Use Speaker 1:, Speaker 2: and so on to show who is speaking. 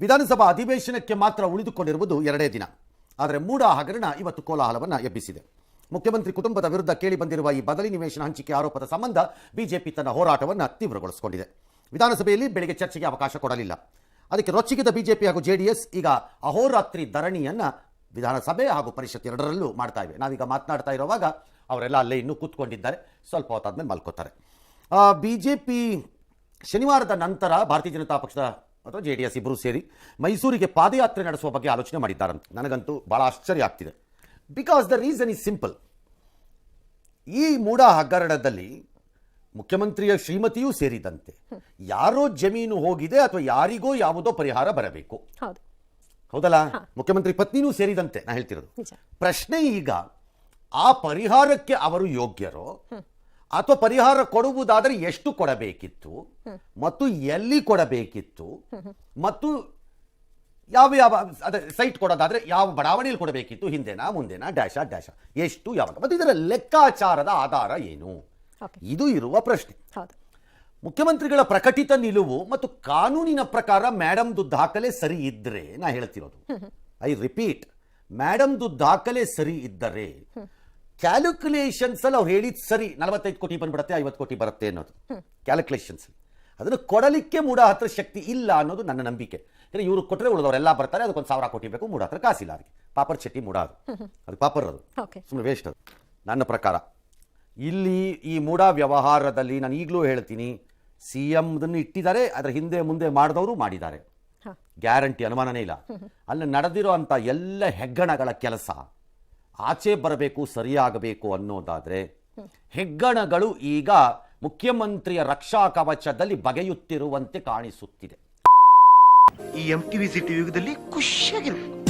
Speaker 1: ವಿಧಾನಸಭಾ ಅಧಿವೇಶನಕ್ಕೆ ಮಾತ್ರ ಉಳಿದುಕೊಂಡಿರುವುದು ಎರಡೇ ದಿನ. ಆದರೆ ಮೂಡ ಹಗರಣ ಇವತ್ತು ಕೋಲಾಹಲವನ್ನು ಎಬ್ಬಿಸಿದೆ. ಮುಖ್ಯಮಂತ್ರಿ ಕುಟುಂಬದ ವಿರುದ್ಧ ಕೇಳಿ ಬಂದಿರುವ ಈ ಬದಲಿ ನಿವೇಶನ ಹಂಚಿಕೆ ಆರೋಪದ ಸಂಬಂಧ ಬಿಜೆಪಿ ತನ್ನ ಹೋರಾಟವನ್ನು ತೀವ್ರಗೊಳಿಸಿಕೊಂಡಿದೆ. ವಿಧಾನಸಭೆಯಲ್ಲಿ ಬೆಳಗ್ಗೆ ಚರ್ಚೆಗೆ ಅವಕಾಶ ಕೊಡಲಿಲ್ಲ. ಅದಕ್ಕೆ ರೊಚ್ಚಿಗಿದ ಬಿಜೆಪಿ ಹಾಗೂ ಜೆಡಿಎಸ್ ಈಗ ಅಹೋರಾತ್ರಿ ಧರಣಿಯನ್ನು ವಿಧಾನಸಭೆ ಹಾಗೂ ಪರಿಷತ್ ಎರಡರಲ್ಲೂ ಮಾಡ್ತಾ ಇವೆ. ನಾವೀಗ ಮಾತನಾಡ್ತಾ ಇರುವಾಗ ಅವರೆಲ್ಲ ಅಲ್ಲೇ ಇನ್ನೂ ಕೂತ್ಕೊಂಡಿದ್ದಾರೆ. ಸ್ವಲ್ಪ ಹೊತ್ತಾದ್ಮೇಲೆ ಮಲ್ಕೋತಾರೆ. ಬಿ ಜೆ ಶನಿವಾರದ ನಂತರ ಭಾರತೀಯ ಜನತಾ ಪಕ್ಷದ ಅಥವಾ ಜೆ ಡಿ ಎಸ್ ಇಬ್ಬರು ಸೇರಿ ಮೈಸೂರಿಗೆ ಪಾದಯಾತ್ರೆ ನಡೆಸುವ ಬಗ್ಗೆ ಆಲೋಚನೆ ಮಾಡಿದ್ದಾರಂತೆ. ನನಗಂತೂ ಭಾಳ ಆಶ್ಚರ್ಯ ಆಗ್ತಿದೆ. Because the reason is simple ಈ ಮೂಡ ಹಗರಣದಲ್ಲಿ ಮುಖ್ಯಮಂತ್ರಿಯ ಶ್ರೀಮತಿಯೂ ಸೇರಿದಂತೆ ಯಾರೋ ಜಮೀನು ಹೋಗಿದೆ ಅಥವಾ ಯಾರಿಗೋ ಯಾವುದೋ ಪರಿಹಾರ ಬರಬೇಕು.
Speaker 2: ಹೌದು.
Speaker 1: ಹೌದಲ್ಲ? ಮುಖ್ಯಮಂತ್ರಿ ಪತ್ನಿನೂ ಸೇರಿದಂತೆ ನಾ ಹೇಳ್ತಿರೋದು. ಪ್ರಶ್ನೆ ಈಗ ಆ ಪರಿಹಾರಕ್ಕೆ ಅವರು ಯೋಗ್ಯರೋ? ಅಥವಾ ಪರಿಹಾರ ಕೊಡುವುದಾದರೆ ಎಷ್ಟು ಕೊಡಬೇಕಿತ್ತು? ಮತ್ತು ಎಲ್ಲಿ ಕೊಡಬೇಕಿತ್ತು? ಮತ್ತು ಯಾವ ಯಾವ ಅದೇ ಸೈಟ್ ಕೊಡೋದಾದ್ರೆ ಯಾವ ಬಡಾವಣೆಯಲ್ಲಿ ಕೊಡಬೇಕಿತ್ತು? ಹಿಂದೆನಾ ಮುಂದೆನಾ ಡ್ಯಾಶ ಡ್ಯಾಶ ಎಷ್ಟು ಯಾವಾಗ? ಮತ್ತು ಇದರ ಲೆಕ್ಕಾಚಾರದ ಆಧಾರ ಏನು? ಇದು ಇರುವ ಪ್ರಶ್ನೆ. ಮುಖ್ಯಮಂತ್ರಿಗಳ ಪ್ರಕಟಿತ ನಿಲುವು ಮತ್ತು ಕಾನೂನಿನ ಪ್ರಕಾರ ಮೇಡಮ್ದು ದಾಖಲೆ ಸರಿ ಇದ್ದರೆ ನಾ ಹೇಳ್ತಿರೋದು. ಐ ರಿಪೀಟ್ ಮೇಡಮ್ದು ದಾಖಲೆ ಸರಿ ಇದ್ದರೆ ಕ್ಯಾಲ್ಕುಲೇಷನ್ಸ್ ಅಲ್ಲಿ ಅವ್ರು ಹೇಳಿದ್ ಸರಿ ನಲವತ್ತೈದು ಕೋಟಿ ಬಂದ್ಬಿಡುತ್ತೆ ಐವತ್ತು ಕೋಟಿ ಬರುತ್ತೆ ಅನ್ನೋದು. ಕ್ಯಾಲ್ಕುಲೇಷನ್ಸ್ ಅದನ್ನು ಕೊಡಲಿಕ್ಕೆ ಮೂಡ ಹತ್ರ ಶಕ್ತಿ ಇಲ್ಲ ಅನ್ನೋದು ನನ್ನ ನಂಬಿಕೆ. ಯಾಕಂದ್ರೆ ಇವರು ಕೊಟ್ಟರೆ ಉಳಿದವರೆಲ್ಲ ಬರ್ತಾರೆ ಅದಕ್ಕೊಂದು ಸಾವಿರ ಕೋಟಿ ಬೇಕು ಮೂಡ ಹತ್ರ ಕಾಸಿಲ್ಲ ಅದಕ್ಕೆ. ಪಾಪರ್ ಚಟ್ಟಿ ಮೂಡ ಅದು. ಅದು ಪಾಪರ್ ಅದು. ಸುಮ್ಮನೆ ವೇಸ್ಟ್ ಅದು. ನನ್ನ ಪ್ರಕಾರ ಇಲ್ಲಿ ಈ ಮೂಡ ವ್ಯವಹಾರದಲ್ಲಿ ನಾನು ಈಗಲೂ ಹೇಳ್ತೀನಿ ಸಿ ಎಮ್ದನ್ನು ಇಟ್ಟಿದ್ದಾರೆ ಅದರ ಹಿಂದೆ ಮುಂದೆ ಮಾಡಿದವರು ಮಾಡಿದ್ದಾರೆ. ಗ್ಯಾರಂಟಿ ಅನುಮಾನನೇ ಇಲ್ಲ. ಅಲ್ಲಿ ನಡೆದಿರೋ ಅಂಥ ಎಲ್ಲ ಹೆಗ್ಗಣಗಳ ಕೆಲಸ ಆಚೆ ಬರಬೇಕು, ಸರಿಯಾಗಬೇಕು ಅನ್ನೋದಾದ್ರೆ, ಹೆಗ್ಗಣಗಳು ಈಗ ಮುಖ್ಯಮಂತ್ರಿಯ ರಕ್ಷಾ ಕವಚದಲ್ಲಿ ಬಗೆಯುತ್ತಿರುವಂತೆ ಕಾಣಿಸುತ್ತಿದೆ.
Speaker 3: ಈ ಎಂ ಟಿವಿ ಸಿಟಿ ಯುಗದಲ್ಲಿ ಖುಷಿಯಾಗಿರು